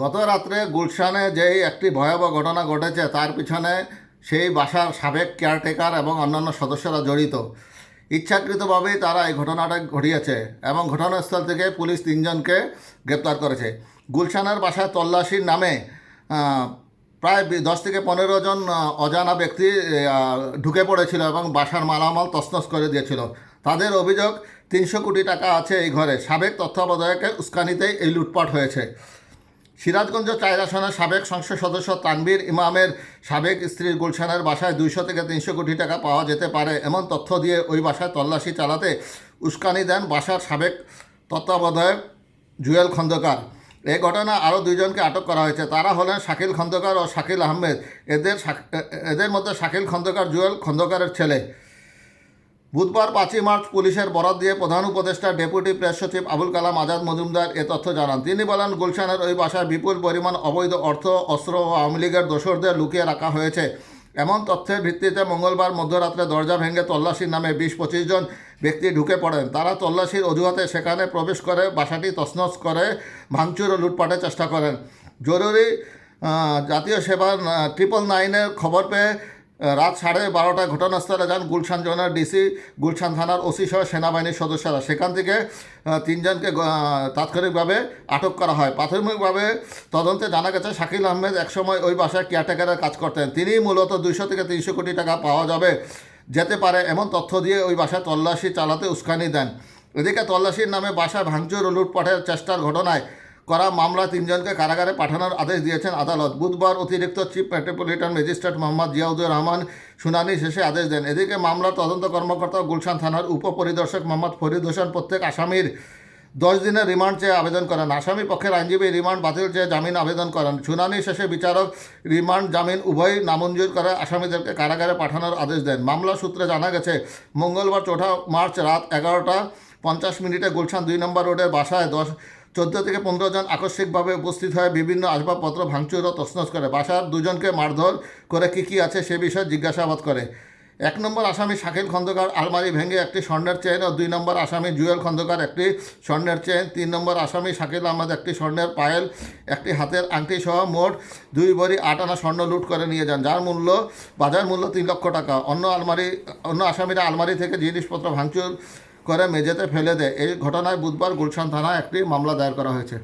গত রাত্রে গুলশানে যেই একটি ভয়াবহ ঘটনা ঘটেছে, তার পিছনে সেই বাসার সাবেক কেয়ারটেকার এবং অন্যান্য সদস্যরা জড়িত। ইচ্ছাকৃতভাবেই তারা এই ঘটনাটা ঘটিয়েছে এবং ঘটনাস্থল থেকে পুলিশ তিনজনকে গ্রেপ্তার করেছে। গুলশানের বাসায় তল্লাশির নামে প্রায় দশ থেকে পনেরো জন অজানা ব্যক্তি ঢুকে পড়েছিল এবং বাসার মালামাল তছনছ করে দিয়েছিল। তাদের অভিযোগ, তিনশো কোটি টাকা আছে এই ঘরে। সাবেক তত্ত্বাবধায়কের উস্কানিতেই এই লুটপাট হয়েছে। সিরাজগঞ্জ আসনের সাবেক সংসদ সদস্য তানবীর ইমামের সাবেক স্ত্রীর গুলশানের বাসায় দুইশো থেকে তিনশো কোটি টাকা পাওয়া যেতে পারে এমন তথ্য দিয়ে ওই বাসায় তল্লাশি চালাতে উস্কানি দেন বাসার সাবেক তত্ত্বাবধায়ক জুয়েল খন্দকার। এই ঘটনা আরও দুইজনকে আটক করা হয়েছে। তারা হলেন শাকিল খন্দকার ও শাকিল আহমেদ। এদের এদের মধ্যে শাকিল খন্দকার, জুয়েল খন্দকারের ছেলে। বুধবার পাঁচই মার্চ পুলিশের বরাত দিয়ে প্রধান উপদেষ্টা, ডেপুটি প্রেস সচিব আবুল কালাম আজাদ মজুমদার এ তথ্য জানান। তিনি বলেন, গুলশানের ওই বাসায় বিপুল পরিমাণ অবৈধ অর্থ, অস্ত্র ও আওয়ামী লীগের দোসরদের লুকিয়ে রাখা হয়েছে। এমন তথ্যের ভিত্তিতে মঙ্গলবার মধ্যরাত্রে দরজা ভেঙে তল্লাশির নামে বিশ পঁচিশ জন ব্যক্তি ঢুকে পড়েন। তারা তল্লাশির অজুহাতে সেখানে প্রবেশ করে বাসাটি তছনছ করে ভাঙচুর ও লুটপাটের চেষ্টা করেন। জরুরি জাতীয় সেবা ট্রিপল নাইনের খবর পেয়ে রাত সাড়ে বারোটায় ঘটনাস্থলে যান গুলশান জোনের ডিসি, গুলশান থানার ওসি সহ সেনাবাহিনীর সদস্যরা। সেখান থেকে তিনজনকে তাৎক্ষণিকভাবে আটক করা হয়। প্রাথমিকভাবে তদন্তে জানা গেছে, শাকিল আহমেদ একসময় ওই বাসায় কেয়ারটেকারের কাজ করতেন। তিনি মূলত দুইশো থেকে তিনশো কোটি টাকা পাওয়া যাবে, যেতে পারে এমন তথ্য দিয়ে ওই বাসায় তল্লাশি চালাতে উস্কানি দেন। এদিকে তল্লাশির নামে বাসায় ভাঙচুর ও লুটপাটের চেষ্টার ঘটনায় করা মামলা তিনজনকে কারাগারে পাঠানোর আদেশ দিয়েছেন আদালত। বুধবার অতিরিক্ত chief metropolitan magistrate Mohammad Ziauddur Rahman শুনানি শেষে আদেশ দেন। এদিকে মামলার তদন্ত কর্মকর্তা গুলশান থানার উপপরিদর্শক মোহাম্মদ ফরিদ হোসেন প্রত্যেক আসামির দশ দিনের রিমান্ড চেয়ে আবেদন করেন। আসামি পক্ষের আইনজীবী রিমান্ড বাতিল চেয়ে জামিন আবেদন করেন। শুনানি শেষে বিচারক রিমান্ড জামিন উভয় নামঞ্জুর করে আসামিদেরকে কারাগারে পাঠানোর আদেশ দেন। মামলা সূত্রে জানা গেছে, মঙ্গলবার চৌঠা মার্চ রাত এগারোটা পঞ্চাশ মিনিটে গুলশান দুই নম্বর রোডের বাসায় দশ চোদ্দ থেকে পনেরো জন আকস্মিকভাবে উপস্থিত হয়ে বিভিন্ন আসবাবপত্র ভাঙচুর ও তছনছ করে। বাসার দুজনকে মারধর করে কী কী আছে সে বিষয়ে জিজ্ঞাসাবাদ করে। এক নম্বর আসামি শাকিল খন্দকার আলমারি ভেঙে একটি স্বর্ণের চেন ও দুই নম্বর আসামি জুয়েল খন্দকার একটি স্বর্ণের চেন তিন নম্বর আসামি শাকিল আহমেদ একটি স্বর্ণের পায়েল, একটি হাতের আংটি সহ মোট দুই ভরি আট আনা স্বর্ণ লুট করে নিয়ে যান, যার মূল্য, বাজার মূল্য তিন লক্ষ টাকা। অন্য আলমারি, অন্য আসামিরা আলমারি থেকে জিনিসপত্র ভাঙচুর করে মেঝেতে ফেলে দেয়। এই ঘটনায় বুধবার গুলশান থানায় একটি মামলা দায়ের করা হয়েছে।